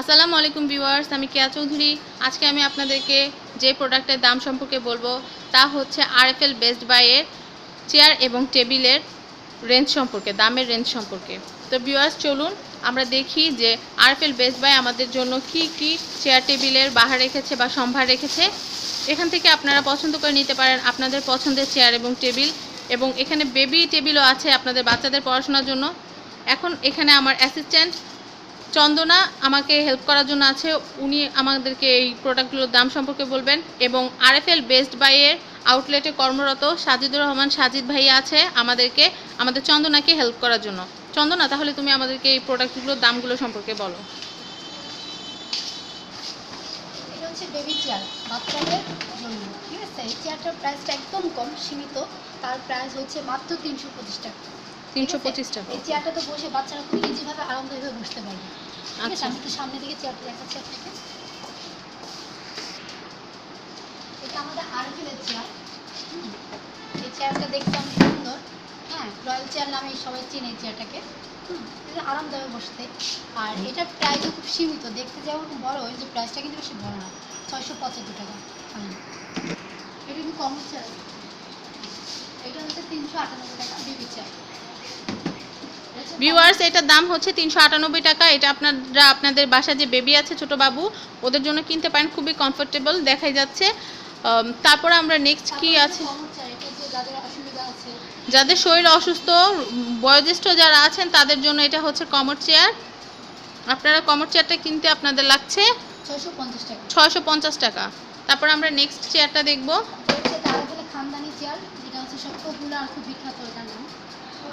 আসসালামু আলাইকুম ভিউয়ার্স, আমি কেয়া চৌধুরী। আজকে আমি আপনাদেরকে যে প্রোডাক্টের দাম সম্পর্কে বলব, তা হচ্ছে আরএফএল বেস্ট বাইয়ের চেয়ার এবং টেবিলের রেঞ্জ সম্পর্কে, দামের রেঞ্জ সম্পর্কে। তো ভিউয়ার্স, চলুন আমরা দেখি যে আরএফএল বেস্ট বাই আমাদের জন্য কি কি চেয়ার টেবিলের বাহার রেখেছে বা সম্ভার রেখেছে। এখান থেকে আপনারা পছন্দ করে নিতে পারেন আপনাদের পছন্দের চেয়ার এবং টেবিল এবং এখানে বেবি টেবিলও আছে আপনাদের বাচ্চাদের পড়াশোনার জন্য। এখন এখানে আমার অ্যাসিস্ট্যান্ট চন্দনা আমাকে হেল্প করার জন্য আছে। উনি আমাদেরকে এই প্রোডাক্টগুলোর দাম সম্পর্কে বলবেন এবং আরএফএল বেস্ট বাইয়ের আউটলেটে কর্মরত সাজিদুর রহমান সাজিদ ভাইয়া আছে আমাদেরকে আমাদের চন্দনাকে হেল্প করার জন্য। চন্দনা তাহলে তুমি আমাদেরকে এই প্রোডাক্টগুলোর দামগুলো সম্পর্কে বলো। এটা হচ্ছে বেবি চেয়ার বাচ্চাদের জন্য। ঠিক আছে? এই চেয়ারটার প্রাইসটা একদম কম সীমিত। তার প্রাইস হচ্ছে মাত্র তিনশো পঁচিশ টাকা। তিনশো পঁচিশ টাকা। এই চেয়ারটা তো বসে বাচ্চারা খুব ইজিভাবে আরামদায়কভাবে বসতে পারবে। আচ্ছা। আমি একটু সামনে দিকে চেয়ারটা দেখাচ্ছি আপনাকে। এটা আমাদের আরফিলের চেয়ার এই চেয়ারটা দেখতে অনেক সুন্দর। হ্যাঁ রয়্যাল চেয়ার নামে সবাই চেনে এই চেয়ারটাকে এটা আরামদায়ক বসতে। আর এটার প্রাইসও খুব সীমিত। দেখতে যেমন বড় ওই যে প্রাইসটা কিন্তু বেশি বড় না ছয়শো পঁচাত্তর টাকা। এটা কিন্তু কম চেয়ার এটা হচ্ছে তিনশো আটানব্বই টাকা বেবি চেয়ার ভিউয়ার্স এটার দাম হচ্ছে তিনশো আটানব্বই টাকা। এটা আপনারা আপনাদের বাসায় যে বেবি আছে ছোট বাবু ওদের জন্য কিনতে পারেন খুবই কমফোর্টেবল দেখাই যাচ্ছে। তারপরে আমরা নেক্সট কি আছে? যাদের শরীর অসুস্থ বয়োজ্যেষ্ঠ যারা আছেন তাদের জন্য এটা হচ্ছে কমর চেয়ার আপনারা কমর চেয়ারটা কিনতে আপনাদের লাগছে ছয়শো পঞ্চাশ টাকা। তারপর আমরা নেক্সট চেয়ারটা দেখব। খানদানি চেয়ার যেটা হচ্ছে সব পপুলার খুব বিখ্যাত নাম।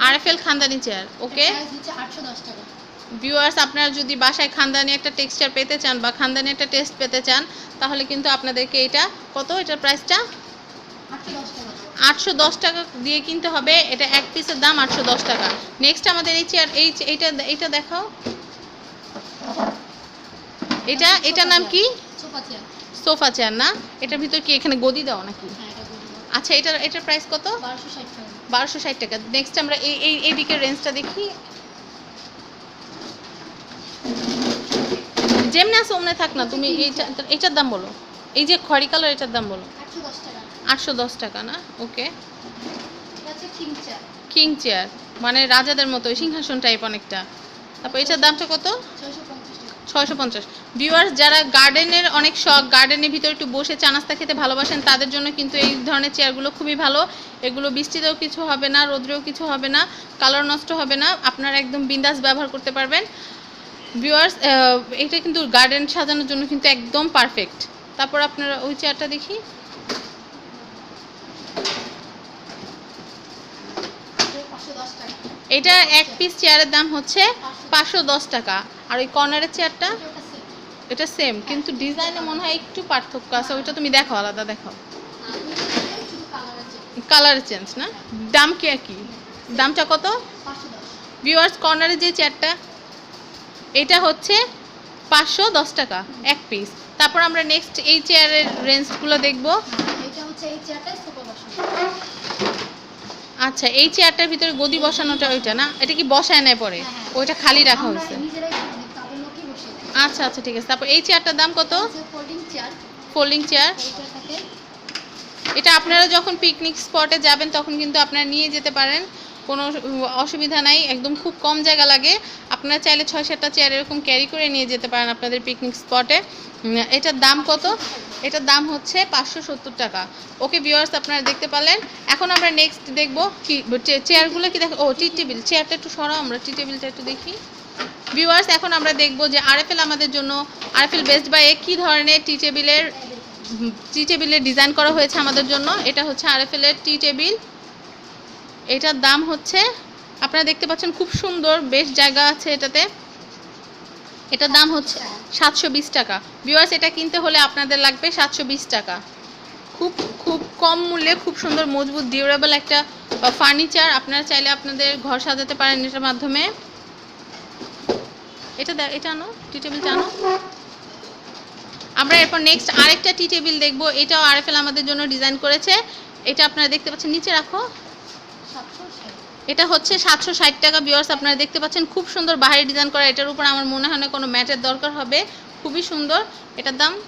আরএফএল খানদানি চেয়ার ওকে ভিউয়ার্স আপনারা যদি বাসায় খানদানি একটা টেক্সচার পেতে চান বা খানদানি একটা টেস্ট পেতে চান তাহলে কিন্তু আপনাদেরকে এটা কত? এটার প্রাইসটা আটশো দশ টাকা। দিয়ে কিনতে হবে। এটা এক পিসের দাম আটশো দশ টাকা। নেক্সট আমাদের এই চেয়ার এই এইটা এইটা দেখাও। এটা এটার নাম কি? সোফা চেয়ার সোফা চেয়ার না? এটার ভিতর কি এখানে গদি দেওয়া নাকি? হ্যাঁ আচ্ছা এটার এটার প্রাইস কত? বারোশো ষাট টাকা। বারোশো ষাট টাকা। নেক্সট আমরা এই এই এই দিকের রেঞ্জটা দেখি। যেমনি আছে অমনে থাক না, তুমি এইটা এটার দাম বলো। এই যে খড়ি কালার, এটার দাম বলো। আটশো দশ টাকা না? ওকে কিং চেয়ার মানে রাজাদের মতো সিংহাসন টাইপ অনেকটা। তারপর এটার দামটা কত? ছয়শো পঞ্চাশ। ভিউয়ার্স যারা গার্ডেনের অনেক শখ গার্ডেনের ভিতরে একটু বসে চা নাস্তা খেতে ভালোবাসেন, তাদের জন্য কিন্তু এই ধরনের চেয়ারগুলো খুবই ভালো। এগুলো বৃষ্টিতেও কিছু হবে না, রোদ্রেও কিছু হবে না কালার নষ্ট হবে না, আপনারা একদম বিন্দাস ব্যবহার করতে পারবেন। ভিউয়ার্স এটা কিন্তু গার্ডেন সাজানোর জন্য কিন্তু একদম পারফেক্ট তারপর আপনারা ওই চেয়ারটা দেখি। এটা এক পিস চেয়ারের দাম হচ্ছে পাঁচশো দশ টাকা। আর ওই কর্নারের চেয়ারটা এটা সেম কিন্তু ডিজাইনে মনে হয় একটু পার্থক্য আছে ওইটা তুমি দেখো আলাদা দেখো। কালার চেঞ্জ না? দাম কি কি? দামটা কত? ভিউয়ার্স কর্নারে যে চেয়ারটা এটা হচ্ছে পাঁচশো দশ টাকা এক পিস তারপর আমরা নেক্সট এই চেয়ারের রেঞ্জগুলো দেখব। আচ্ছা এই চেয়ারটার ভিতরে গদি বসানোটা ওইটা না? এটা কি বসায় নেয় পরে? হ্যাঁ, হ্যাঁ। ওইটা খালি রাখা হয়েছে নিজেরাই করে দিই, তাদের লোকই বসিয়ে দেয় আচ্ছা আচ্ছা ঠিক আছে। তারপর এই চেয়ারটার দাম কত? ফোল্ডিং চেয়ার ফোল্ডিং চেয়ার এটা আপনারা যখন পিকনিক স্পটে যাবেন তখন কিন্তু আপনারা নিয়ে যেতে পারেন। কোনো অসুবিধা নাই একদম খুব কম জায়গা লাগে। আপনারা চাইলে ছয় সাতটা চেয়ার এরকম ক্যারি করে নিয়ে যেতে পারেন আপনাদের পিকনিক স্পটে এটার দাম কত? এটার দাম হচ্ছে পাঁচশো সত্তর টাকা। ওকে ভিউয়ার্স আপনারা দেখতে পারলেন। এখন আমরা নেক্সট দেখব কি চেয়ারগুলো কি দেখো? ও টি টেবিল চেয়ারটা একটু সরাও আমরা। টি টেবিলটা একটু দেখি। ভিউয়ার্স এখন আমরা দেখব যে আরএফএল আমাদের জন্য আরএফএল বেস্ট বাই কী ধরনের টি টেবিলের টি টেবিলের ডিজাইন করা হয়েছে আমাদের জন্য। এটা হচ্ছে আরএফএল এর টি টেবিল এটার দাম হচ্ছে, আপনারা দেখতে পাচ্ছেন খুব সুন্দর, বেশ জায়গা আছে এটাতে। এটার দাম হচ্ছে সাতশো বিশ টাকা। ভিউয়ার্স এটা কিনতে হলে আপনাদের লাগবে সাতশো বিশ টাকা। খুব খুব কম মূল্যে, খুব সুন্দর, মজবুত ডিউরেবল একটা ফার্নিচার আপনারা চাইলে আপনাদের ঘর সাজাতে পারেন এটার মাধ্যমে। এটা দে- এটা আনো টি টেবিলটা আনো। আমরা এরপর নেক্সট আরেকটা টি টেবিল দেখব। এটাও আরএফএল আমাদের জন্য ডিজাইন করেছে। এটা আপনারা দেখতে পাচ্ছেন, নিচে রাখো। এটা হচ্ছে সাতশো ষাট টাকা বিয়ার্স আপনারা দেখতে পাচ্ছেন, খুব সুন্দর বাহারি ডিজাইন করা। এটার উপর আমার মনে হয় না কোনো ম্যাটের দরকার হবে। খুবই সুন্দর। এটার দাম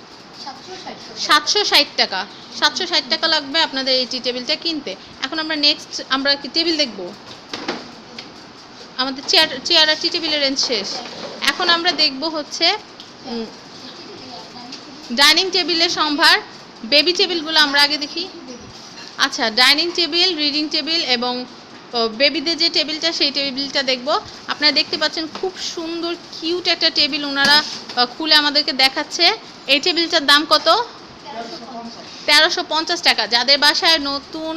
সাতশো ষাট টাকা। সাতশো ষাট টাকা লাগবে আপনাদের এই টি টেবিলটা কিনতে। এখন আমরা নেক্সট আমরা টেবিল দেখব? আমাদের চেয়ার চেয়ার আর টি টেবিলের রেঞ্জ শেষ। এখন আমরা দেখব হচ্ছে ডাইনিং টেবিলের সম্ভার, বেবি টেবিলগুলো আমরা আগে দেখি। আচ্ছা ডাইনিং টেবিল, রিডিং টেবিল এবং বেবিদের যে টেবিলটা, সেই টেবিলটা দেখব। আপনারা দেখতে পাচ্ছেন খুব সুন্দর, কিউট একটা টেবিল ওনারা খুলে আমাদেরকে দেখাচ্ছে। এই টেবিলটার দাম কত? তেরোশো পঞ্চাশ টাকা। যাদের বাসায় নতুন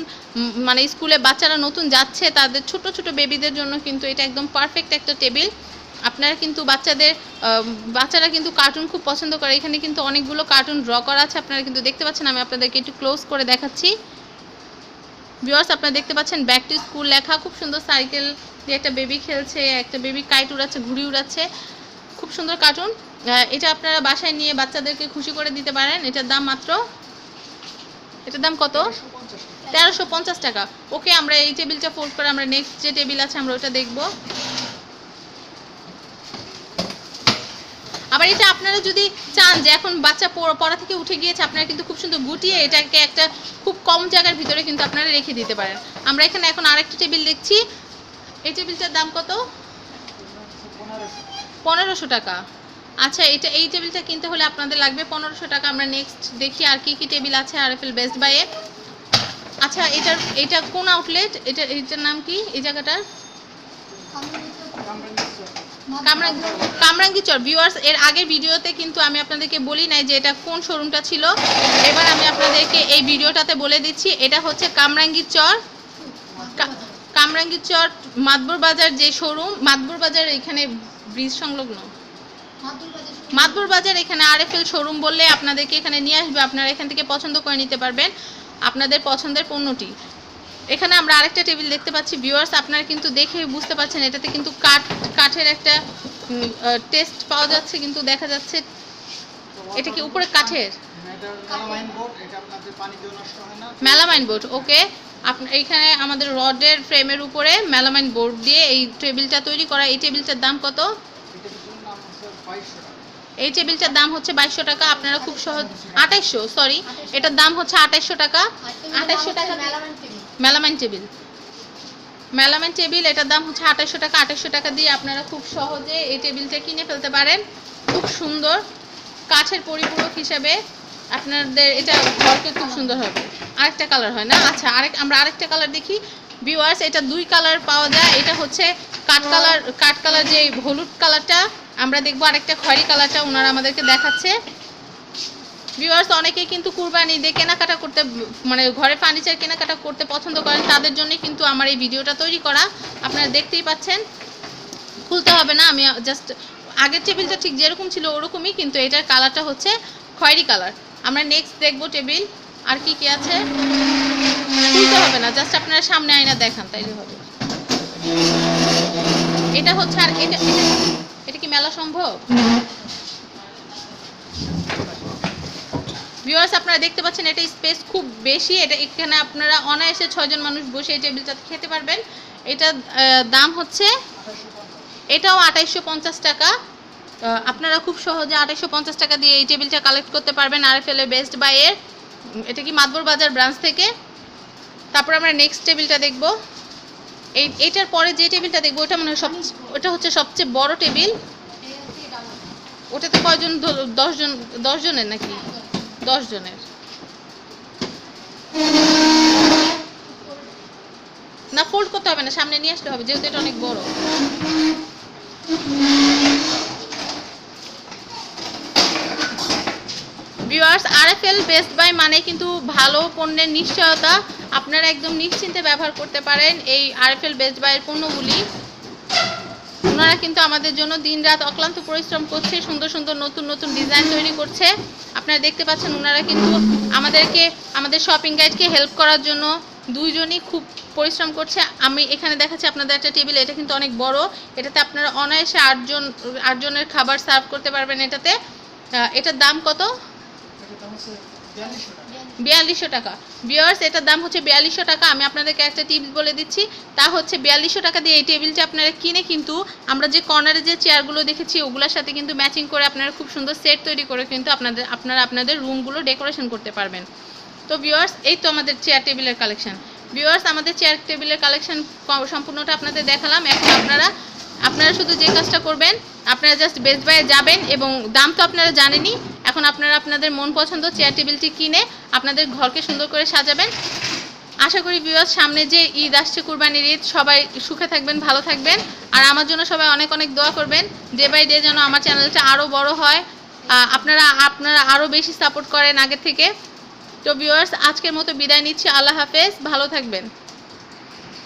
মানে স্কুলে বাচ্চারা নতুন যাচ্ছে, তাদের ছোট ছোট বেবিদের জন্য কিন্তু এটা একদম পারফেক্ট একটা টেবিল। আপনারা কিন্তু বাচ্চাদের বাচ্চারা কিন্তু কার্টুন খুব পছন্দ করে। এখানে কিন্তু অনেকগুলো কার্টুন ড্র করা আছে, আপনারা কিন্তু দেখতে পাচ্ছেন। আমি আপনাদেরকে একটু ক্লোজ করে দেখাচ্ছি। ভিউয়ার্স আপনারা দেখতে পাচ্ছেন ব্যাক টু স্কুল লেখা, খুব সুন্দর সাইকেল দিয়ে একটা বেবি খেলছে, একটা বেবি কাইট উড়াচ্ছে, ঘুড়ি উড়াচ্ছে। খুব সুন্দর কার্টুন এটা আপনারা বাসায় নিয়ে বাচ্চাদেরকে খুশি করে দিতে পারেন। এটার দাম মাত্র, এটার দাম কত? তেরোশো পঞ্চাশ টাকা। ওকে, আমরা এই টেবিলটা ফোল্ড করে আমরা নেক্সট যে টেবিল আছে, আমরা ওটা দেখব। আবার এটা আপনারা যদি চান যে এখন বাচ্চা পড়- থেকে উঠে গিয়েছে, আপনারা কিন্তু খুব সুন্দর গুটিয়ে এটাকে একটা খুব কম জায়গার ভিতরে কিন্তু আপনারা রেখে দিতে পারেন। আমরা এখানে এখন আরেকটা টেবিল দেখছি। এই টেবিলটার দাম কত? পনেরোশো টাকা। আচ্ছা এটা এই টেবিলটা কিনতে হলে আপনাদের লাগবে পনেরোশো টাকা। আমরা নেক্সট দেখি আর কি কি টেবিল আছে আর এফ এল বেস্ট বাইয়ে আচ্ছা এটার, এটা কোন আউটলেট এটা, এটার নাম কি? এই জায়গাটার? কামরাঙ্গি চর ভিউয়ার্স এর আগের ভিডিওতে কিন্তু আমি আপনাদেরকে বলি নাই যে এটা কোন শোরুমটা ছিল। এবার আমি আপনাদেরকে এই ভিডিওটাতে বলে দিচ্ছি, এটা হচ্ছে কামরাঙ্গি চর কামরাঙ্গি চর মাতবর বাজার যে শোরুম মাতবর বাজার এখানে ব্রিজ সংলগ্ন। মাতবর বাজার এখানে আরএফএল শোরুম বললে আপনাদেরকে এখানে নিয়ে আসবে, আপনারা এখান থেকে পছন্দ করে নিতে পারবেন। আপনাদের পছন্দের পণ্যটি। এখানে আমরা আরেকটা টেবিল দেখতে পাচ্ছি। ভিউয়ার্স, আপনারা কিন্তু দেখে বুঝতে পারছেন, এটাতে কিন্তু কাঠ, কাঠের একটা টেস্ট পাওয়া যাচ্ছে, কিন্তু দেখা যাচ্ছে এটা কি উপরে কাঠের? Melamine board, okay. এইখানে আমাদের রডের ফ্রেমের উপরে মেলামাইন বোর্ড দিয়ে এই টেবিলটা তৈরি করা, এই টেবিলটার দাম কত? এই টেবিলটার দাম হচ্ছে বাইশশো টাকা, আপনারা খুব সহজ, আঠাইশশো, সরি, এটার দাম হচ্ছে আঠাইশশো টাকা। আঠাইশশো টাকা মেলামাইন টেবিল। মেলামাইন টেবিল, এটার দাম হচ্ছে আঠাইশশো টাকা। আঠাইশশো টাকা দিয়ে আপনারা খুব সহজে এই টেবিলটা কিনে ফেলতে পারেন। খুব সুন্দর। কাঠের পরিপূরক হিসাবে আপনাদের এটা ঘরকে খুব সুন্দর হবে। আরেকটা কালার হয় না? আচ্ছা আরেক আমরা আরেকটা কালার দেখি। ভিউয়ার্স, এটা দুই কালার পাওয়া যায়। এটা হচ্ছে কাঠ কালার কাঠ কালার যে হলুদ কালারটা, আমরা দেখব আরেকটা খয়েরি কালারটা ওনারা আমাদেরকে দেখাচ্ছে। ভিউয়ার্স অনেকেই কিন্তু কুরবানি দিয়ে কেনাকাটা করতে মানে ঘরে ফার্নিচার কেনাকাটা করতে পছন্দ করেন, তাদের জন্য কিন্তু আমার এই ভিডিওটা তৈরি করা। আপনারা দেখতেই পাচ্ছেন, খুলতে হবে না, আমি জাস্ট আগের টেবিলটা ঠিক যেরকম ছিল ওরকমই, কিন্তু এটার কালারটা হচ্ছে খয়েরি কালার আমরা নেক্সট দেখব টেবিল, আর কি কি আছে? খুলতে হবে না জাস্ট আপনারা সামনে আয়না দেখান, তাইলে হবে। এটা হচ্ছে আর এটা, এটা- এটা কি মেলা সম্ভব? ভিউয়ার্স আপনারা দেখতে পাচ্ছেন এটা স্পেস খুব বেশি। এটা এখানে আপনারা অনায়াসে ছয়জন মানুষ বসে এই টেবিলটাতে খেতে পারবেন। এটা দাম হচ্ছে, এটাও আঠাইশশো টাকা। আপনারা খুব সহজে আঠাইশশো টাকা দিয়ে এই টেবিলটা কালেক্ট করতে পারবেন আর এফ এল বেস্ট বাইয়ের এটা কি মাতবর বাজার ব্রাঞ্চ থেকে? তারপর আমরা নেক্সট টেবিলটা দেখব। এই এইটার পরে যে টেবিলটা দেখব, ওটা মানে সব, ওটা হচ্ছে সবচেয়ে বড় টেবিল ওটাতে কয়জন দশজন, দশজনের নাকি? দশ জনের। না ফোল্ড করতে হবে না, সামনে নিয়ে আসতে হবে, যেহেতু এটা অনেক বড়। ভিউয়ার্স আরএফএল বেস্ট বাই মানে কিন্তু ভালো পণ্যের নিশ্চয়তা। আপনারা একদম নিশ্চিন্তে ব্যবহার করতে পারেন এই আরএফএল বেস্ট বাইয়ের পণ্যগুলি। ওনারা কিন্তু আমাদের জন্য দিনরাত অক্লান্ত পরিশ্রম করছে, সুন্দর সুন্দর নতুন নতুন ডিজাইন তৈরি করছে। আপনারা দেখতে পাচ্ছেন ওনারা কিন্তু আমাদেরকে, আমাদের শপিং গাইডকে হেল্প করার জন্য দুইজনই খুব পরিশ্রম করছে। আমি এখানে দেখাচ্ছি আপনাদের একটা টেবিল এটা কিন্তু অনেক বড়। এটাতে আপনারা অনায়াসে আটজন, আটজনের খাবার সার্ভ করতে পারবেন এটাতে। এটার দাম কত? বিয়াল্লিশশো টাকা। বিয়ার্স এটার দাম হচ্ছে বিয়াল্লিশশো টাকা। আমি আপনাদেরকে একটা টিপস বলে দিচ্ছি। তা হচ্ছে বিয়াল্লিশশো টাকা দিয়ে এই টেবিলটা আপনারা কিনে কিন্তু আমরা যে কর্নারে যে চেয়ারগুলো দেখেছি, ওগুলোর সাথে কিন্তু ম্যাচিং করে আপনারা খুব সুন্দর সেট তৈরি করে কিন্তু আপনাদের, আপনারা আপনাদের রুমগুলো ডেকোরেশন করতে পারবেন। তো ভিউয়ার্স এই তো আমাদের চেয়ার টেবিলের কালেকশন ভিউয়ার্স আমাদের চেয়ার টেবিলের কালেকশন সম্পূর্ণটা আপনাদের দেখালাম। এখন আপনারা আপনারা শুধু যে কাজটা করবেন আপনারা জাস্ট বেস্ট বাইয়ে যাবেন এবং দাম তো আপনারা জানেনই। এখন আপনারা আপনাদের মন পছন্দ চেয়ার টেবিলটি কিনে আপনাদের ঘরকে সুন্দর করে সাজাবেন। আশা করি ভিউয়ার্স সামনে যে ঈদ আসছে, কুরবানির ঈদ, সবাই সুখে থাকবেন, ভালো থাকবেন। আর আমার জন্য সবাই অনেক অনেক দোয়া করবেন ডে বাই ডে যেন আমার চ্যানেলটা আরও বড় হয়। আপনারা আপনারা আরও বেশি সাপোর্ট করেন আগে থেকে। তো ভিউয়ার্স আজকের মতো বিদায় নিচ্ছি। আল্লাহ হাফেজ, ভালো থাকবেন।